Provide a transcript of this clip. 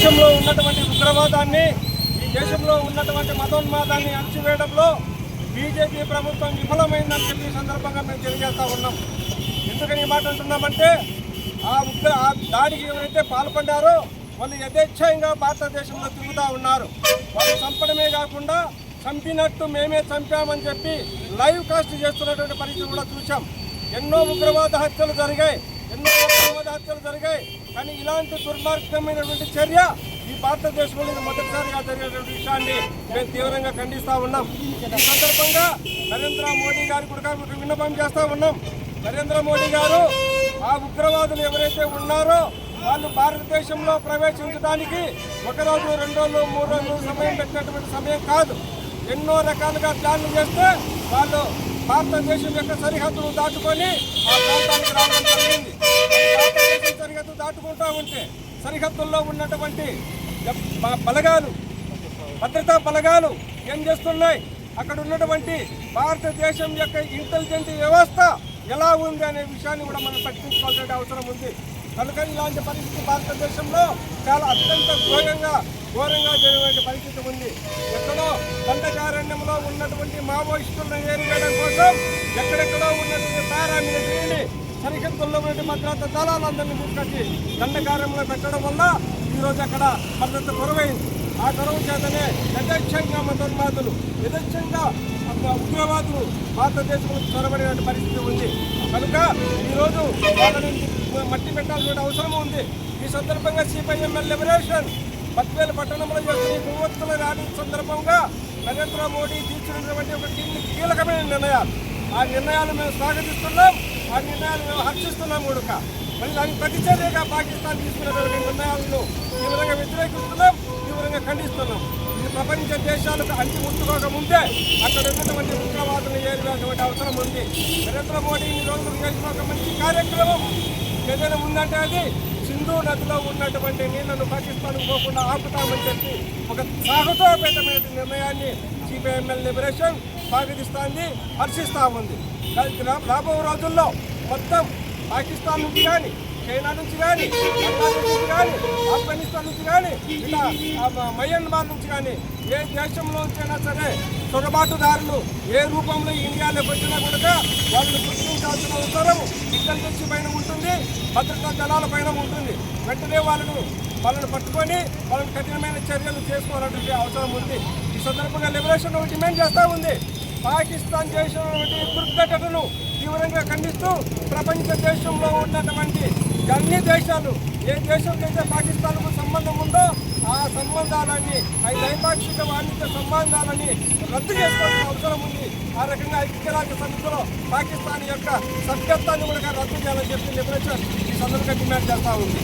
దేశంలో ఉన్నటువంటి ఉగ్రవాదాన్ని ఈ దేశంలో ఉన్నటువంటి మతోన్మాదాన్ని అణచివేయడంలో బీజేపీ ప్రభుత్వం విఫలమైందని చెప్పి సందర్భంగా మేము తెలియజేస్తా ఉన్నాం. ఎందుకని ఈ మాట అంటున్నామంటే ఆ ఉగ్ర ఆ దాడికి ఎవరైతే పాల్పడ్డారో వాళ్ళు యథేచ్ఛంగా భారతదేశంలో తిరుగుతూ ఉన్నారు. వాళ్ళు చంపడమే కాకుండా చంపినట్టు మేమే చంపామని చెప్పి లైవ్ కాస్ట్ చేస్తున్నటువంటి పరిస్థితి కూడా చూసాం ఎన్నో ఉగ్రవాద హత్యలు జరిగాయి. ఎన్నో ఉగ్రవాద హత్యలు జరిగాయి. కానీ ఇలాంటి దుర్మార్గమైనటువంటి చర్య ఈ భారతదేశంలో మొదటిసారిగా జరిగినటువంటి విషయాన్ని మేము తీవ్రంగా ఖండిస్తూ ఉన్నాం. ఈ సందర్భంగా నరేంద్ర మోడీ గారి కూడా విన్నపం చేస్తూ ఉన్నాం. నరేంద్ర మోడీ గారు ఆ ఉగ్రవాదులు ఎవరైతే ఉన్నారో వాళ్ళు భారతదేశంలో ప్రవేశించడానికి ఒక రోజు రెండు రోజులు మూడు రోజులు సమయం పెట్టినటువంటి సమయం కాదు. ఎన్నో రకాలుగా ప్లాన్లు చేస్తే వాళ్ళు భారతదేశం యొక్క సరిహద్దును దాటుకొని ఆ ప్రాంతానికి రావడం జరిగింది. సరిహద్దు దాటుకుంటా ఉంటే సరిహద్దుల్లో ఉన్నటువంటి బలగాలు భద్రతా బలగాలు ఏం చేస్తున్నాయి? అక్కడ ఉన్నటువంటి భారతదేశం యొక్క ఇంటెలిజెంట్ వ్యవస్థ ఎలా ఉంది అనే విషయాన్ని కూడా మనం పట్టించుకోవాల్సిన అవసరం ఉంది. కనుక ఇలాంటి పరిస్థితి భారతదేశంలో చాలా అత్యంత ఘోరంగా ఘోరంగా జరిగే పరిస్థితి ఉంది. ఎక్కడో దండకారణ్యంలో ఉన్నటువంటి మావోయిస్టులను ఏరివేయడం కోసం ఎక్కడెక్కడో ఉన్నటువంటి పారామిలిటరీని సరిహద్దుల్లో ఉన్నటువంటి భద్రతా దళాలందరినీ తీసుకొచ్చి దండకారంలో పెట్టడం వల్ల ఈరోజు అక్కడ భద్రత కొరవైంది. ఆ కరువు చేతనే యథేచ్ఛంగా మతోన్మాదులు యథేచ్ఛంగా ఉగ్రవాదులు భారతదేశంలో చొరబడినటువంటి పరిస్థితి ఉంది. కనుక ఈరోజు వాళ్ళని మట్టి పెట్టాల్సిన అవసరం ఉంది. ఈ సందర్భంగా సిపిఐఎంఎల్ లిబరేషన్ బద్వేలు పట్టణంలో చేసిన ఈ కొవ్వొత్తుల రాని సందర్భంగా నరేంద్ర మోడీ తీసుకున్నటువంటి ఒక కీలకమైన నిర్ణయాలు. ఆ నిర్ణయాలు మేము స్వాగతిస్తున్నాం. ఆ నిర్ణయాలు మేము హర్షిస్తున్నాం కూడా మరి దానికి ప్రతిచర్యగా పాకిస్తాన్ తీసుకున్నటువంటి నిర్ణయాలను తీవ్రంగా వ్యతిరేకిస్తున్నాం తీవ్రంగా ఖండిస్తున్నాం. ఇది ప్రపంచ దేశాలకు అంటి ముట్టుకోక ముందే అక్కడ ఉన్నటువంటి ఉగ్రవాదులు ఏరివేటువంటి అవసరం ఉంది. నరేంద్ర మోడీ ఇన్ని రోజులు చేసిన ఒక మంచి కార్యక్రమం. ఏదైనా ఉందంటే అది సింధు నదిలో ఉన్నటువంటి నీళ్ళను పాకిస్తాన్కు పోకుండా ఆపుతామని చెప్పి ఒక సాహసోపేతమైన నిర్ణయాన్ని సిపిఐఎంఎల్ లిబరేషన్ పాకిస్తాన్ని హర్షిస్తూ ఉంది. కానీ రాబో రోజుల్లో మొత్తం పాకిస్తాన్ నుంచి కానీ చైనా నుంచి కానీ బంగ్లాదేశ్ నుంచి కానీ ఆఫ్ఘనిస్తాన్ నుంచి కానీ ఇలా మయన్మార్ నుంచి కానీ ఏ దేశంలో నుంచైనా సరే చొరబాటుదారులు ఏ రూపంలో ఇండియాలోకి వచ్చినా కూడా వాళ్ళని గుర్తించాల్సిన అవసరం ఇంటెలిజెన్స్ పైన ఉంటుంది భద్రతా దళాల పైన ఉంటుంది. వెంటనే వాళ్ళను వాళ్ళని పట్టుకొని వాళ్ళని కఠినమైన చర్యలు చేసుకోవాలనే అవసరం ఉంది. సందర్భంగా లిబరేషన్ డిమాండ్ చేస్తూ ఉంది. పాకిస్తాన్ చేసినటువంటి దుర్ఘటనను తీవ్రంగా ఖండిస్తూ ప్రపంచ దేశంలో ఉన్నటువంటి అన్ని దేశాలు ఏ దేశంకైతే పాకిస్తాన్కు సంబంధం ఉందో ఆ సంబంధాలని ఆ ద్వైపాక్షిక వాణిజ్య సంబంధాలని రద్దు చేసుకోవాల్సిన అవసరం ఉంది. ఆ రకంగా ఐక్యరాజ్య సమితిలో పాకిస్తాన్ యొక్క సభ్యత్వాన్ని కూడా రద్దు చేయాలని చెప్పి లిబరేషన్ ఈ సందర్భంగా డిమాండ్ చేస్తూ ఉంది.